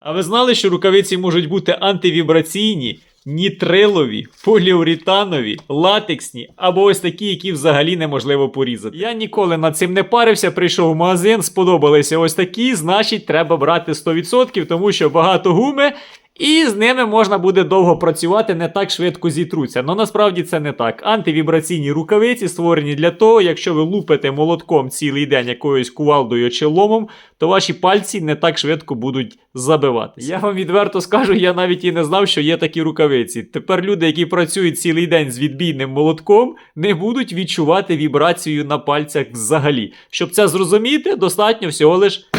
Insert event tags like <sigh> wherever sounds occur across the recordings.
А ви знали, що рукавиці можуть бути антивібраційні, нітрилові, поліуретанові, латексні або ось такі, які взагалі неможливо порізати. Я ніколи над цим не парився, прийшов в магазин, сподобалися ось такі, значить, треба брати 100%, тому що багато гуми. І з ними можна буде довго працювати, не так швидко зітруться. Но насправді це не так. Антивібраційні рукавиці створені для того, якщо ви лупите молотком цілий день якоюсь кувалдою чи ломом, то ваші пальці не так швидко будуть забиватися. Я вам відверто скажу, я навіть і не знав, що є такі рукавиці. Тепер люди, які працюють цілий день з відбійним молотком, не будуть відчувати вібрацію на пальцях взагалі. Щоб це зрозуміти, достатньо всього лиш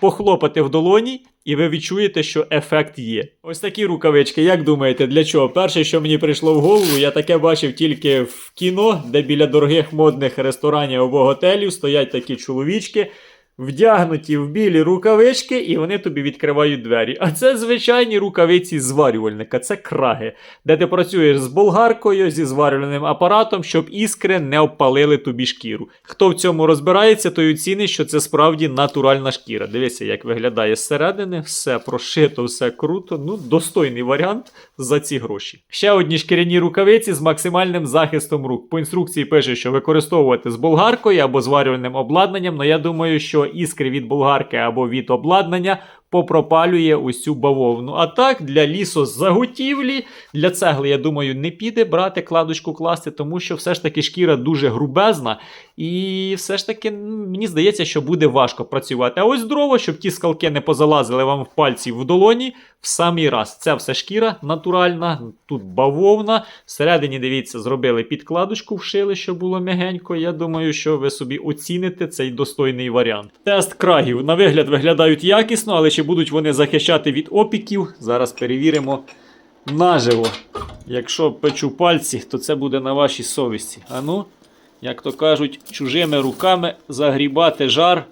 похлопати в долоні, і ви відчуєте, що ефект є. Ось такі рукавички, як думаєте, для чого? Перше, що мені прийшло в голову, я таке бачив тільки в кіно, де біля дорогих модних ресторанів або готелів стоять такі чоловічки. Вдягнуті в білі рукавички, і вони тобі відкривають двері. А це звичайні рукавиці зварювальника, це краги, де ти працюєш з болгаркою, зі зварювальним апаратом, щоб іскри не обпалили тобі шкіру. Хто в цьому розбирається, той оцінить, що це справді натуральна шкіра. Дивися, як виглядає зсередини, все прошито, все круто. Ну, достойний варіант за ці гроші. Ще одні шкіряні рукавиці з максимальним захистом рук. По інструкції пише, що використовувати з болгаркою або зварювальним обладнанням. але я думаю, що іскри від болгарки або від обладнання попропалює цю бавовну. А так, для лісозаготівлі, для цегли, я думаю, не піде брати кладочку класти, тому що все ж таки шкіра дуже грубезна, і все ж таки мені здається, що буде важко працювати. А ось дрова, щоб ті скалки не позалазили вам в пальці в долоні, в самий раз. Це все шкіра натуральна, тут бавовна. Всередині, дивіться, зробили підкладочку, вшили, щоб було м'ягенько. Я думаю, що ви собі оціните цей достойний варіант. Тест крагів на вигляд виглядають якісно, але чи будуть вони захищати від опіків? Зараз перевіримо наживо. Якщо печу пальці, то це буде на вашій совісті. А ну, як то кажуть, чужими руками загрібати жар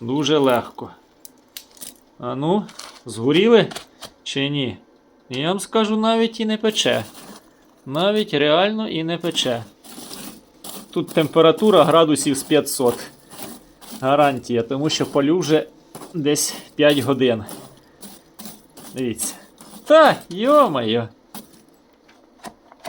дуже легко. А ну, згоріли чи ні? Я вам скажу, навіть і не пече. Навіть реально і не пече. Тут температура градусів з 500. Гарантія, тому що палю вже десь 5 годин. Дивіться. Та, йо-моє.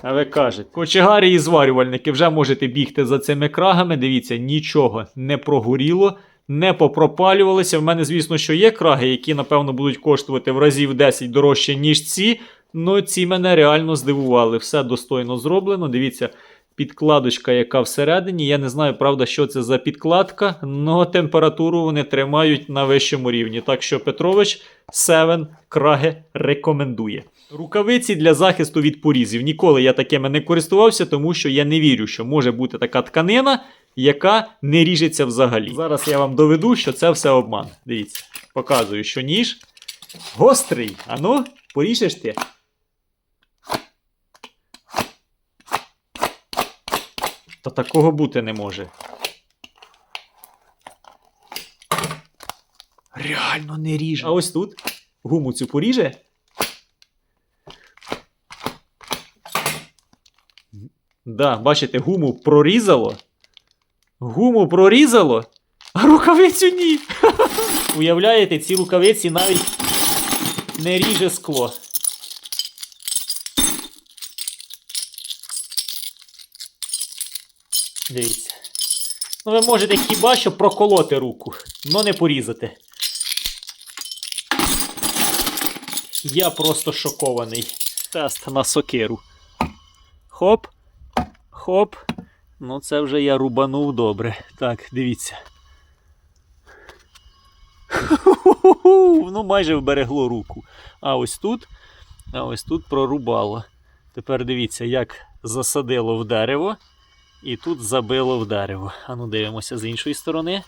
А ви кажете, кочегарі і зварювальники вже можете бігти за цими крагами. Дивіться, нічого не прогоріло, не попропалювалося. В мене, звісно, що є краги, які, напевно, будуть коштувати в разів 10 дорожче, ніж ці. Ну, ці мене реально здивували. Все достойно зроблено. Дивіться, підкладочка, яка всередині. Я не знаю, правда, що це за підкладка, але температуру вони тримають на вищому рівні. Так що Петрович 7 краги рекомендує. Рукавиці для захисту від порізів. Ніколи я такими не користувався, тому що я не вірю, що може бути така тканина, яка не ріжеться взагалі. Зараз я вам доведу, що це все обман. Дивіться, показую, що ніж гострий. Ану, поріжеш ти. Та такого бути не може. Реально не ріже. А ось тут гуму цю поріже. Да, бачите, гуму прорізало. Гуму прорізало, а рукавицю ні. <laughs> Уявляєте, ці рукавиці навіть не ріже скло. Дивіться. Ну, ви можете хіба що проколоти руку, але не порізати. Я просто шокований. Тест на сокиру. Хоп. Хоп. Ну, це вже я рубанув добре. Так, дивіться. Ну, майже вберегло руку. А ось тут, а ось тут прорубало. Тепер дивіться, як засадило в дерево. І тут забило в. А ну дивимося з іншої сторони.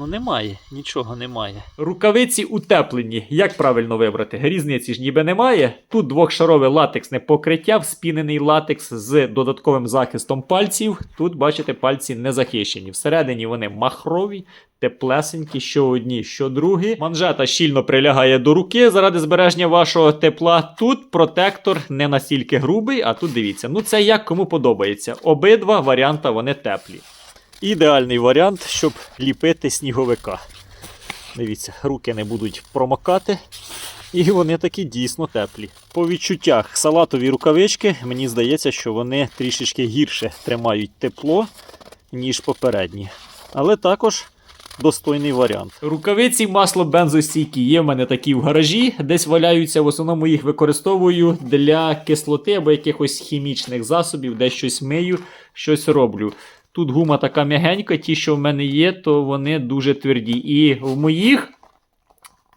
Ну немає, нічого немає. Рукавиці утеплені. Як правильно вибрати? Різниці ж ніби немає. Тут двохшарове латексне покриття, вспінений латекс з додатковим захистом пальців. Тут, бачите, пальці не захищені. Всередині вони махрові, теплесенькі, що одні, що другі. Манжета щільно прилягає до руки заради збереження вашого тепла. Тут протектор не настільки грубий, а тут дивіться. Ну це як кому подобається. Обидва варіанти вони теплі. Ідеальний варіант, щоб ліпити сніговика. Дивіться, руки не будуть промокати. І вони такі дійсно теплі. По відчуттях салатові рукавички, мені здається, що вони трішечки гірше тримають тепло, ніж попередні. Але також достойний варіант. Рукавиці масло бензостійкі є в мене такі в гаражі, десь валяються. В основному їх використовую для кислоти або якихось хімічних засобів, де щось мию, щось роблю. Тут гума така м'ягенька, ті, що в мене є, то вони дуже тверді. І в моїх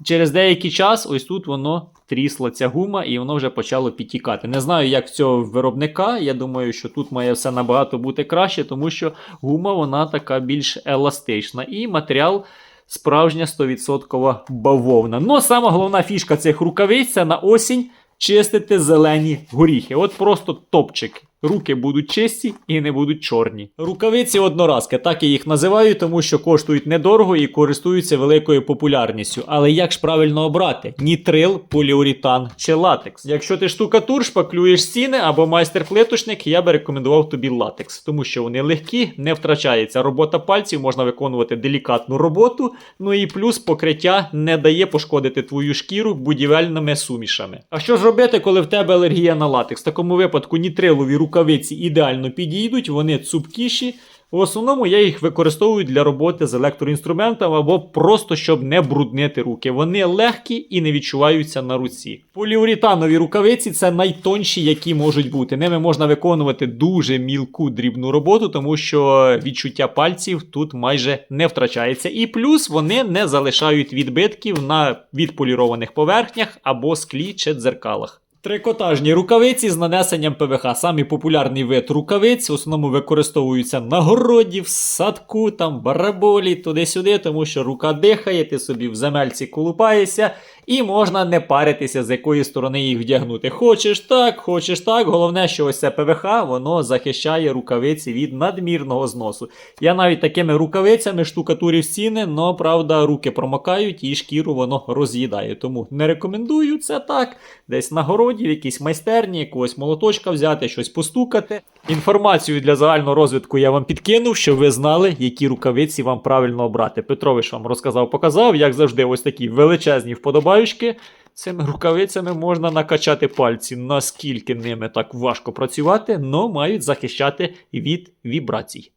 через деякий час ось тут воно трісла ця гума, і воно вже почало підтікати. Не знаю, як в цього виробника. Я думаю, що тут має все набагато бути краще, тому що гума вона така більш еластична. І матеріал справжня 100% бавовна. Ну, сама головна фішка цих рукавиць це на осінь чистити зелені горіхи. От просто топчик. Руки будуть чисті і не будуть чорні. Рукавиці одноразки, так я їх називаю, тому що коштують недорого і користуються великою популярністю. Але як ж правильно обрати? Нітрил, поліуретан чи латекс? Якщо ти штукатур, шпаклюєш стіни або майстер-плиточник, я би рекомендував тобі латекс, тому що вони легкі, не втрачається робота пальців, можна виконувати делікатну роботу. Ну і плюс покриття не дає пошкодити твою шкіру будівельними сумішами. А що ж робити, коли в тебе алергія на латекс? В такому випадку нітрилові рукавиці ідеально підійдуть, вони цупкіші. В основному я їх використовую для роботи з електроінструментами або просто щоб не бруднити руки. Вони легкі і не відчуваються на руці. Поліуретанові рукавиці це найтонші, які можуть бути. Ними можна виконувати дуже мілку дрібну роботу, тому що відчуття пальців тут майже не втрачається. І плюс вони не залишають відбитків на відполірованих поверхнях або склі чи дзеркалах. Трикотажні рукавиці з нанесенням ПВХ. Самий популярний вид рукавиць в основному використовуються на городі, в садку, там бараболі, туди-сюди, тому що рука дихає, ти собі в земельці колупаєшся, і можна не паритися, з якої сторони їх вдягнути. Хочеш так, хочеш так. Головне, що ось це ПВХ, воно захищає рукавиці від надмірного зносу. Я навіть такими рукавицями штукатурів стіни, но правда руки промокають і шкіру воно роз'їдає. Тому не рекомендую це так. Десь на городі, в якійсь майстерні, якогось молоточка взяти, щось постукати. Інформацію для загального розвитку я вам підкинув, щоб ви знали, які рукавиці вам правильно обрати. Петрович вам розказав, показав, як завжди, ось такі величезні вподобаючки. Цими рукавицями можна накачати пальці, наскільки ними так важко працювати, але мають захищати від вібрацій.